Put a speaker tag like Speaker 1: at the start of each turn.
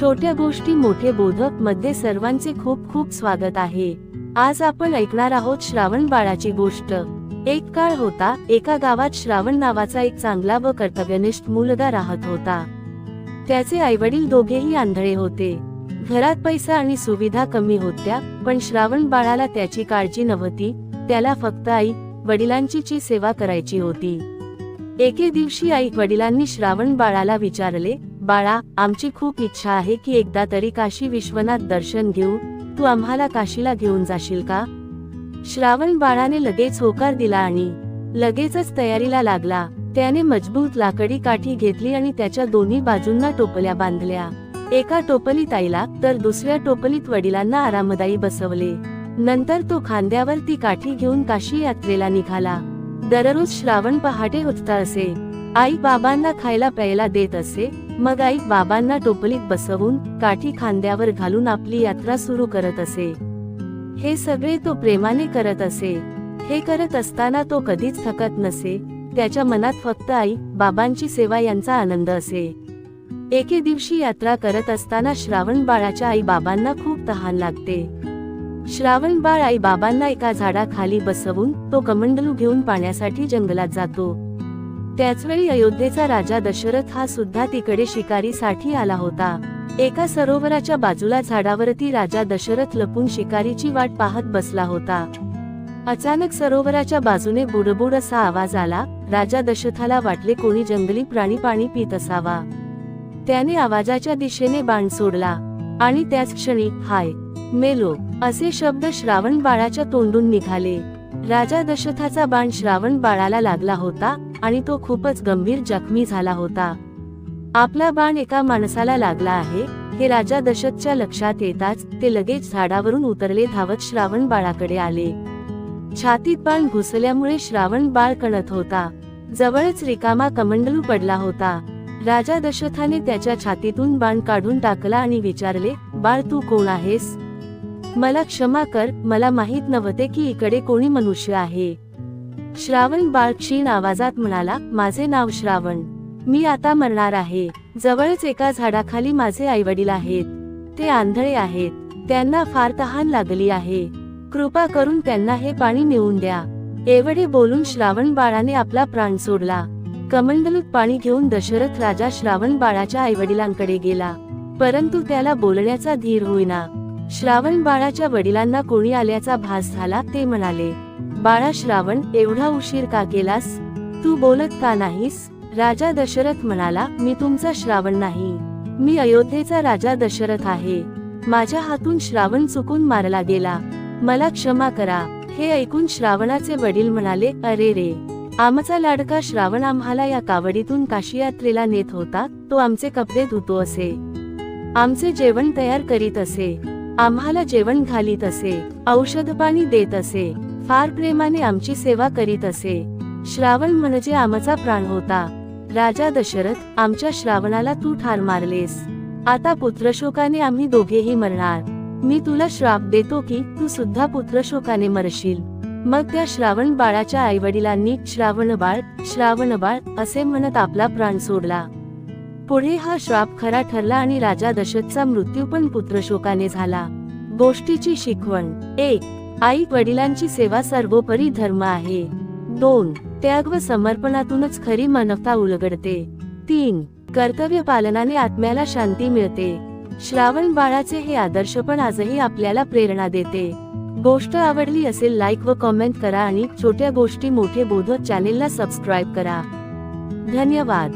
Speaker 1: छोट्या गोष्टी मोठे बोधकमध्ये सर्वांचे खूप खूप स्वागत आहे. आज आपण ऐकणार आहोत श्रावण बाळाची गोष्ट. एक काळ होता एका गावात श्रावण नावाचा एक चांगला व कर्तव्यनिष्ठ मुलगा राहत होता. त्याचे आईवडील दोघेही आंधळे होते. घरात पैसा आणि सुविधा कमी होत्या पण श्रावण बाळाला त्याची काळजी नव्हती त्याला फक्त आई वडिलांची सेवा करायची होती. एके दिवशी आई वडिलांनी श्रावण बाळाला विचारले बाळा आमची खूप इच्छा आहे की एकदा तरी काशी विश्वनाथ दर्शन घेऊ. तू आम्हाला काशीला घेऊन जाशील का? श्रावण बाळाने लगेच होकार दिला आणि लगेचच तयारीला लागला. त्याने मजबूत लाकडी काठी घेतली आणि त्याच्या दोन्ही बाजूंना टोपल्या बांधल्या. एका टोपलीत आईला तर दुसऱ्या टोपलीत वडिलांना आरामदायी बसवले. नंतर तो खांद्यावर ती काठी घेऊन काशी यात्रेला निघाला. दररोज श्रावण पहाटे उठता असे. आई बाबांना खायला प्यायला देत असे. मग आई बाबांना टोपलीत बसवून काठी खांद्यावर घालून आपली यात्रा सुरू करत असे. हे सगळे तो प्रेमाने करत असे. हे करत असताना तो कधीच थकत नसे. त्याच्या मनात फक्त आई बाबांची सेवा यांचा आनंद असे. एके दिवशी यात्रा करत असताना श्रावण बाळाच्या आई बाबांना खूप तहान लागते. श्रावण बाळ आई बाबांना एका झाडाखाली बसवून तो कमंडलू घेऊन पाण्यासाठी जंगलात जातो. त्याचवेळी अयोध्येचा राजा दशरथ हा सुद्धा तिकडे शिकारीसाठी आला होता. एका सरोवराच्या बाजूला झाडावरती राजा दशरथ लपून शिकारीची वाट पाहत बसला होता. अचानक सरोवराच्या बाजूने बुडबुड असा आवाज आला राजा दशरथाला वाटले कोणी जंगली प्राणी पाणी पित असावा. त्याने आवाजाच्या दिशेने बाण सोडला. आणि त्याच क्षणी हाय मेलो असे शब्द श्रावण बाळाच्या तोंडून निघाले. राजा दशरथाचा बाण श्रावण बाळाला लागला होता आणि तो खूपच गंभीर जखमी झाला होता. आपला बाण एका माणसाला लागला आहे हे राजा दशतच्या लक्षात येताच ते लगेच झाडावरून उतरले धावत श्रावण बाळाकडे आले. छातीत बाण घुसल्यामुळे श्रावण बाळ कणत होता. जवळच रिकामा कमंडलू पडला होता. राजा दशथाने त्याच्या छातीतून बाण काढून टाकला आणि विचारले बाळ तू कोण आहेस? मला क्षमा कर मला माहीत नव्हते की इकडे कोणी मनुष्य आहे. श्रावण बाळ क्षीण आवाजात म्हणाला माझे नाव श्रावण. मी आता मरणार आहे. जवळच एका झाडाखाली माझे आईवडील आहेत. ते आंधळे आहेत. त्यांना फार तहान लागली आहे. कृपा करून त्यांना हे पाणी नेऊन द्या. एवढे बोलून श्रावण बाळाने आपला प्राण सोडला. कमंडलूत पाणी घेऊन दशरथ राजा श्रावण बाळाच्या आईवडिलांकडे गेला. परंतु त्याला बोलण्याचा धीर होईना. श्रावण बाळाच्या वडिलांना कोणी आल्याचा भास झाला ते म्हणाले बाळा श्रावण एवढा उशीर का केलास? तू बोलत का नाहीस? राजा दशरथ म्हणाला मी तुमचा श्रावण नाही. मी अयोध्येचा राजा दशरथ आहे. माझ्या हातून श्रावण चुकून मारला गेला. मला क्षमा करा. हे ऐकून श्रावणाचे वडील म्हणाले अरे रे! आमचा लाडका श्रावण आम्हाला या कावडीतून काशी यात्रेला नेत होता. तो आमचे कपडे धुतो असे. आमचे जेवण तयार करीत असे. आम्हाला जेवण घालीत असे. औषध पाणी देत असे. फार प्रेमाने आमची सेवा करीत असे. श्रावण म्हणजे आमचा प्राण होता. राजा दशरथ आमच्या श्रावणाला तू ठार मारलेस. आता पुत्रशोकाने आम्ही दोघेही मरणार. मी तुला श्राप देतो की तू सुद्धा पुत्रशोकाने मरशील. मग त्या श्रावण बाळाच्या आईवडिलांनी श्रावण बाळ श्रावण बाळ असे म्हणत आपला प्राण सोडला. पुढे हा श्राप खरा ठरला आणि राजा दशरथचा मृत्यू पण पुत्रशोकाने झाला. गोष्टीची शिकवण. एक आई वडिलांची सेवा सर्वोपरी धर्म आहे. दोन त्याग व समर्पणातूनच खरी मानवता उलगडते. तीन कर्तव्य पालनाने आत्म्याला शांती मिळते. श्रावण बाळाचे हे आदर्श पण आजही आपल्याला प्रेरणा देते. गोष्ट आवडली असेल लाईक व कॉमेंट करा आणि छोट्या गोष्टी मोठे बोधक चॅनेलला सबस्क्राईब करा. धन्यवाद.